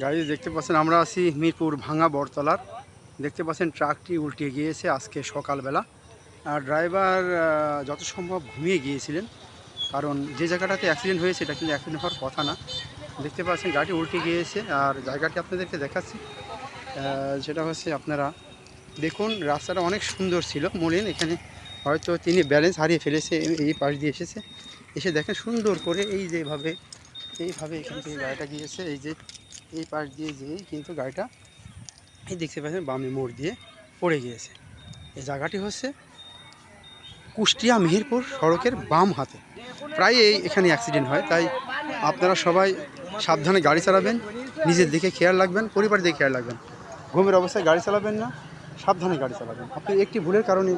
গাড়ি দেখতে পাচ্ছেন, আমরা আছি মিরপুর ভাঙা বটতলার। দেখতে পাচ্ছেন, ট্রাকটি উল্টে গিয়েছে আজকে সকালবেলা। আর ড্রাইভার যত সম্ভব ঘুমিয়ে গিয়েছিলেন, কারণ যে জায়গাটাতে অ্যাক্সিডেন্ট হয়েছে, এটা কিন্তু অ্যাক্সিডেন্ট হওয়ার কথা না। দেখতে পাচ্ছেন গাড়ি উল্টে গিয়েছে, আর জায়গাটি আপনাদেরকে দেখাচ্ছি। যেটা হচ্ছে আপনারা দেখুন, রাস্তাটা অনেক সুন্দর ছিল। মলিন, এখানে হয়তো তিনি ব্যালেন্স হারিয়ে ফেলেছে এই পাশ দিয়ে এসেছে। এসে দেখেন, সুন্দর করে এই যেভাবে, এইভাবে এখান থেকে গাড়িটা গিয়েছে, এই যে এই পাশ দিয়ে যেয়ে কিন্তু গাড়িটা এই দেখতে পাচ্ছেন বামে মোড় দিয়ে পড়ে গিয়েছে। এই জায়গাটি হচ্ছে কুষ্টিয়া মেহেরপুর সড়কের বাম হাতে। প্রায় এই এখানে অ্যাক্সিডেন্ট হয়, তাই আপনারা সবাই সাবধানে গাড়ি চালাবেন, নিজের দিকে খেয়াল রাখবেন, পরিবারের দিকে খেয়াল রাখবেন। ঘুমের অবস্থায় গাড়ি চালাবেন না, সাবধানে গাড়ি চালাবেন। আপনি একটি ভুলের কারণে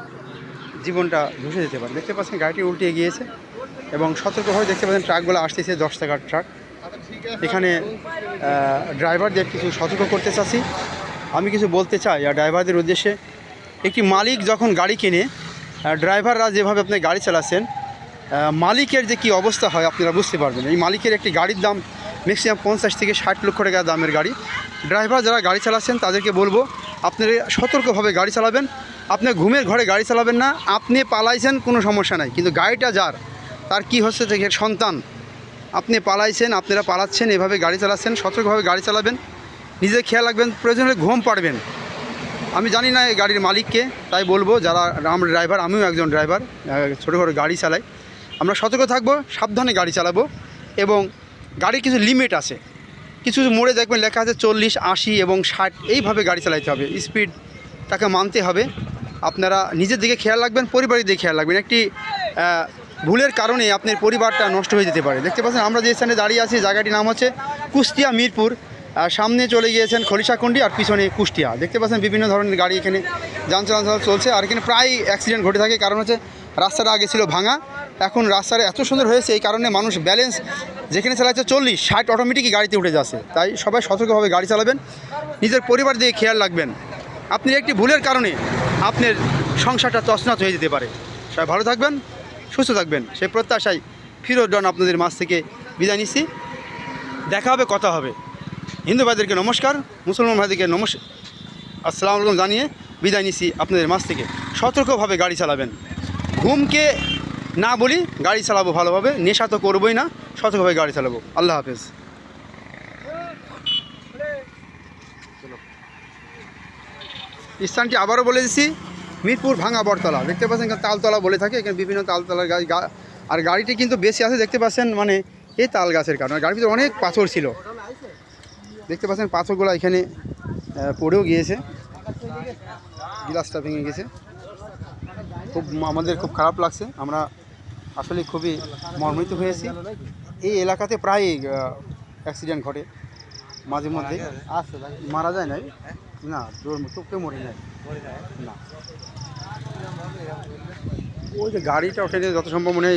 জীবনটা ধসে যেতে পারে। দেখতে পাচ্ছেন গাড়িটি উল্টে গিয়েছে এবং সতর্কভাবে দেখতে পাচ্ছেন ট্রাকগুলো আসতেছে দশ টাকার ট্রাক। এখানে ড্রাইভারদের কিছু সতর্ক করতে চাচ্ছি। আমি কিছু বলতে চাই, আর ড্রাইভারদের উদ্দেশ্যে, একটি মালিক যখন গাড়ি কিনে ড্রাইভাররা যেভাবে আপনি গাড়ি চালাচ্ছেন মালিকের যে কী অবস্থা হয় আপনারা বুঝতে পারবেন। এই মালিকের একটি গাড়ির দাম ম্যাক্সিমাম পঞ্চাশ থেকে ষাট লক্ষ টাকা দামের গাড়ি। ড্রাইভার যারা গাড়ি চালাচ্ছেন, তাদেরকে বলব আপনারা সতর্কভাবে গাড়ি চালাবেন। আপনি ঘুমের ঘরে গাড়ি চালাবেন না, আপনি পালাইছেন, কোনো সমস্যা নাই। কিন্তু গাড়িটা যার, তার কি হচ্ছে সন্তান আপনি পালাইছেন, আপনারা পালাচ্ছেন, এভাবে গাড়ি চালাচ্ছেন, সতর্কভাবে গাড়ি চালাবেন নিজে খেয়াল রাখবেন, প্রয়োজন হলে ঘুম পাড়বেন। আমি জানি না এই গাড়ির মালিককে, তাই বলব, যারা আমরা ড্রাইভার, আমিও একজন ড্রাইভার ছোটো করে গাড়ি চালাই। আমরা সতর্ক থাকব, সাবধানে গাড়ি চালাবো এবং গাড়ির কিছু লিমিট আছে। কিছু মোড়ে দেখবেন লেখা আছে চল্লিশ, আশি এবং ষাট, এইভাবে গাড়ি চালাইতে হবে। স্পিড তাকে মানতে হবে। আপনারা নিজের দিকে খেয়াল রাখবেন, পরিবারের দিকে খেয়াল রাখবেন। একটি ভুলের কারণে আপনার পরিবারটা নষ্ট হয়ে যেতে পারে। দেখতে পাচ্ছেন, আমরা যে স্থানে দাঁড়িয়ে আছি, জায়গাটির নাম হচ্ছে কুষ্টিয়া মিরপুর। আর সামনে চলে গিয়েছেন খলিশাকুন্ডি আর পিছনে কুষ্টিয়া। দেখতে পাচ্ছেন, বিভিন্ন ধরনের গাড়ি এখানে যান চলাচল চলছে। আর এখানে প্রায় অ্যাক্সিডেন্ট ঘটে থাকে, কারণ হচ্ছে রাস্তাটা আগে ছিল ভাঙা। এখন রাস্তাটা এত সুন্দর হয়েছে, এই কারণে মানুষ ব্যালেন্স যেখানে চালাচ্ছে চল্লিশ, ষাট অটোমেটিকই গাড়িতে উঠে যাচ্ছে। তাই সবাই সতর্কভাবে গাড়ি চালাবেন, নিজের পরিবার দিয়ে খেয়াল রাখবেন। আপনি একটি ভুলের কারণে আপনার সংসারটা তছনছ হয়ে যেতে পারে। সবাই ভালো থাকবেন। সুস্থ থাকবেন। সেই প্রত্যাশায় ফিরোজ ডন আপনাদের মাছ থেকে বিদায় নিচ্ছি। দেখা হবে, কথা হবে। হিন্দু ভাইদেরকে নমস্কার, মুসলমান ভাইদেরকে নমস্কার আসসালামু আলাইকুম জানিয়ে বিদায় নিচ্ছি আপনাদের মাছ থেকে। সতর্কভাবে গাড়ি চালাবেন। ঘুমকে না বলি গাড়ি চালাবো ভালোভাবে, নেশা তো করবোই না, সতর্কভাবে গাড়ি চালাবো। আল্লাহ হাফেজ। স্থানটি আবারও বলে দিচ্ছি মিরপুর ভাঙা বটতলা। দেখতে পাচ্ছেন এখানে তালতলা বলে থাকে, এখানে বিভিন্ন তালতলার গাছ আর গাড়িটি কিন্তু বেশি আছে, দেখতে পাচ্ছেন মানে এই তাল গাছের কারণে। গাড়ির ভিতরে অনেক পাথর ছিল। দেখতে পাচ্ছেন পাথরগুলো এখানে পড়েও গিয়েছে। গ্লাসটা ভেঙে গেছে। খুব আমাদের খুব খারাপ লাগছে। আমরা আসলে খুবই মর্মিত হয়েছি। এই এলাকাতে প্রায় অ্যাক্সিডেন্ট ঘটে। মাঝে মধ্যে। মারা যায় নাই? না কেউ মরে নাই ওই যে গাড়িটা ওখানে যত সম্ভব মনে হয়